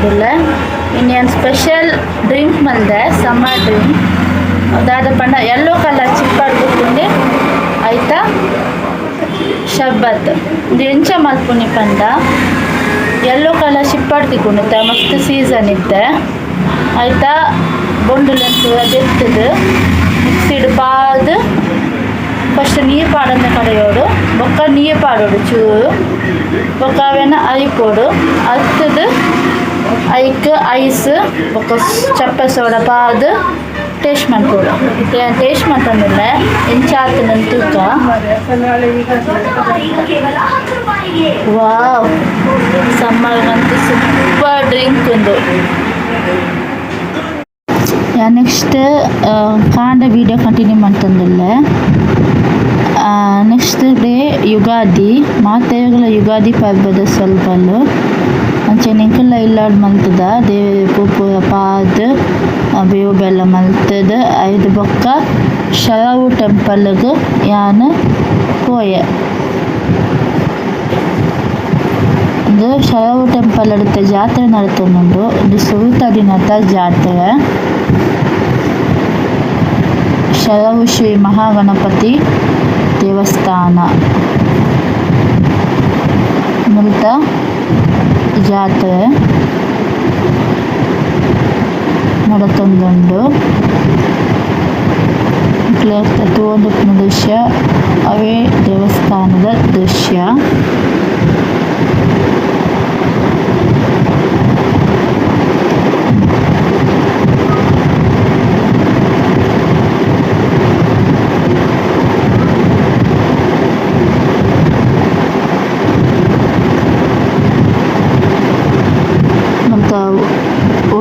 ಮಾಡ್ತೊಂದುಲ್ಲ ಇನ್ನೇನು special drink ಬಂದೆ summer drink ಅದಾದ ಪಂಡ ಎಲ್ಲೋ ಕಲರ್ ಚಿಪ್ಪಡ್ ಕೂತ್ಕೊಂಡು ಆಯ್ತಾ? ಶಬ್ಬತ್. ಇದು ಎಂಚ ಮಲ್ಪುನಿ ಪಂಡ. ಎಲ್ಲೋ ಕಲರ್ ಶಿಪ್ಪಡ್ ತಿಕ್ಕೊಂಡಿತ್ತ ಮಸ್ತ್ ಸೀಸನ್ ಇತ್ತೆ. ಆಯ್ತಾ? ಬೊಂಡುಲೆಂತು ಅದೆತ್ತದು ಮಿಕ್ಸಿಡ್ ಪಾದು ಫಸ್ಟ್ ನೀರು ಪಾಡಂದ ಕಡೆಯೋಡು ಬೊಕ್ಕ ನೀರು ಪಾಡೋಡು ಚೂರು. ಬೊಕ್ಕ ಅವೇನ ಐಕೋಡು ಹತ್ತದು ಐಕ್, ಐಸ್ ಬೊಕ್ಕ ಚಪ್ಪೆ ಸೋಡ ಪಾದ್, ಟೇಸ್ಟ್ ಮಾಡ್ಕೊಡು. ಟೇಸ್ಟ್ ಮಾಡ್ತಂದ್ರೆ ಹೆಂಚಾತ ನನ್ನ ತೂಕ. ವಾವ್. ಸಮ್ಮರ್ಗಂತೂ ಸೂಪರ್ ಡ್ರಿಂಕ್ ಒಂದು. ನೆಕ್ಸ್ಟ್ ಕಾಂಡ ವಿಡಿಯೋ ಕಂಟಿನ್ಯೂ ಮಾಡ್ತಂದಿಲ್ಲ. ನೆಕ್ಸ್ಟ್ ಡೇ ಯುಗಾದಿ ಮಾತೆಗಳ ಯುಗಾದಿ ಪರ್ವದ ಸ್ವಲ್ಪಲು ಅಂಚೆ ನಿಂಕಲ್ಲ ಇಲ್ಲಾಡ್ ಮಲ್ತದ ದೇವಿ ಪೂಪು ಪಾದ ಬೇವು ಬೆಲ್ಲ ಮಲ್ತದ ಐದು ಬೊಕ್ಕ ಶರಾವು ಟೆಂಪಲ್ಗೆ ಯಾನ ಪೋಯೆ ಇದು ಶರಾವು ಟೆಂಪಲ್ ಅಡುತ್ತ ಜಾತ್ರೆ ನಡ್ತೊಂಡು ಇದು ಸುರುತಡಿನತ ಜಾತ್ರೆ. ಶರವು ಶ್ರೀ ಮಹಾಗಣಪತಿ ದೇವಸ್ಥಾನ. ಮಜಾ ಆಗ್ತದೆ ನಡತೊಂದುಂಡು ಒಂದು ದೃಶ್ಯ ಅವೇ ದೇವಸ್ಥಾನದ ದೃಶ್ಯ.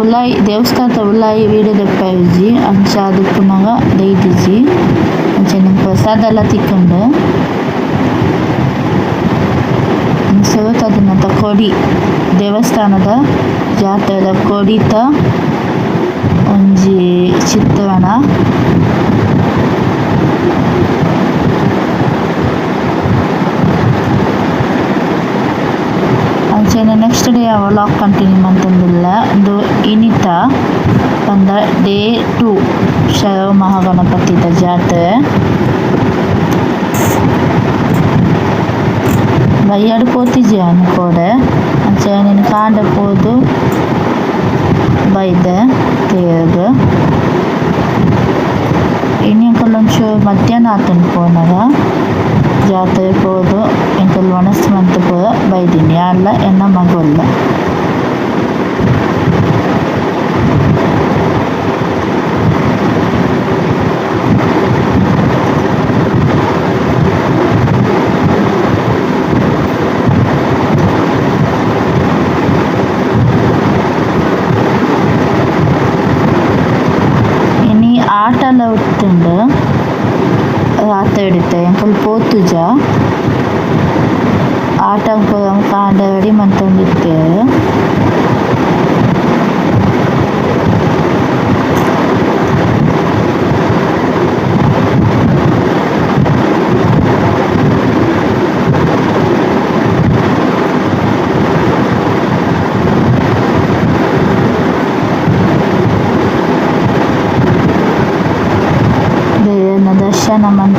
ಉಲಾಯಿ ದೇವಸ್ಥಾನದ ಉಲಾಯಿ ವೀಡಿಯೋ ದೆಪ್ಪಾಯಿಜಿ ಅಂಚ ಅದಕ್ಕೆ ಮಗ ದೈದಿಜಿ, ಅಂಚ ನಿಂಗೆ ಪ್ರಸಾದ ಎಲ್ಲ ತಿಕ್ಕೊಂಡು. ಸೊಗತದಿನಂತ ಕೊಡಿ ದೇವಸ್ಥಾನದ ಜಾತ್ರೆದ ಕೊಡಿತ, ಒಂಜಿ ಚಿತ್ರಣ ನೆಕ್ಸ್ಟ್ ಡೇ ಆ ವ್ಲಾಗ್ ಕಂಟಿನ್ಯೂ ಮಂತಂದಿಲ್ಲ ಒಂದು ಇನಿತ ಪಂದ ಡೇ ಟು ಶರವ ಮಹಾಗಣಪತಿದ ಜಾತ್ರೆ ಬಯ್ಯಾಡು ಪೋತಿಜಿ ಅನ್ಕೋಡೆ ಅಂಚೆ ನೀನು ಕಾಂಡ ಪೋದು ಬೈದೆ ತೇರ್ಗ್ ಇನ್ನಿಂಕೊಲ್ಲೊಂಚೂರು ಮಧ್ಯಾಹ್ನ ಆತನ ಪೋನಗ ಜಾತ್ರೆ ಪೋದು ಎಂಕಲ್ ವನಸ್ ಮಂತ್ ಪೂರ ಬೈದಿನಿ ಯಾನ್ಲ ಎನ್ನ ಮಗೊಲ್ಲ ಇನಿ ಆಟ ಎಲ್ಲ ಉಟ್ಟುಂಡು ಆತ ಹಿಡಿತೆ ಎಂಕಲ್ ಪೋತುಜ ಆಟ ಕಾಂಡ ರೆಡಿ ಮಂತೊಂದಿತ್ತೇರು ದೇವನ ದರ್ಶನ ಮಂತದ್ದು